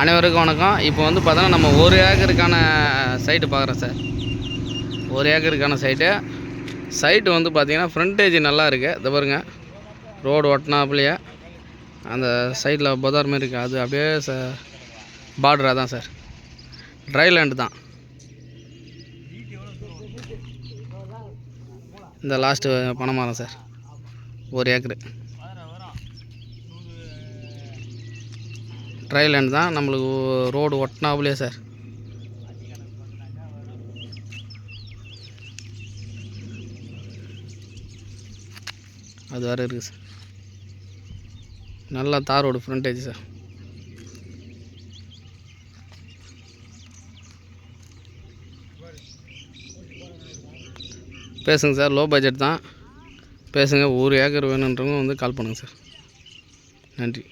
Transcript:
அனைவருக்கும் வணக்கம். இப்போ வந்து பார்த்தோன்னா நம்ம ஒரு ஏக்கருக்கான சைட்டு பார்க்குறோம் சார் ஒரு ஏக்கருக்கான சைட்டு சைட்டு வந்து பார்த்திங்கன்னா ஃப்ரண்டேஜ் நல்லா இருக்குது இது பாருங்க. ரோடு ஒட்டினாப்புலையே அந்த சைடில் புதார் மாதிரி இருக்குது அது அப்படியே ச பார்டராக தான் சார் ட்ரை லேண்டு தான். இந்த லாஸ்ட்டு பனைமரம் சார் ஒரு ஏக்கரு. ட்ரை லேண்ட் தான். நம்மளுக்கு ரோடு ஒட்டினாப்புலையே சார். அது வேறு இருக்குது சார். நல்லா தார் ரோடு ஃப்ரண்டேஜ் சார். பேசுங்க சார். லோ பட்ஜெட் தான். பேசுங்க. ஒரு ஏக்கர் வேணுன்றவங்க வந்து கால் பண்ணுங்கள் சார். நன்றி.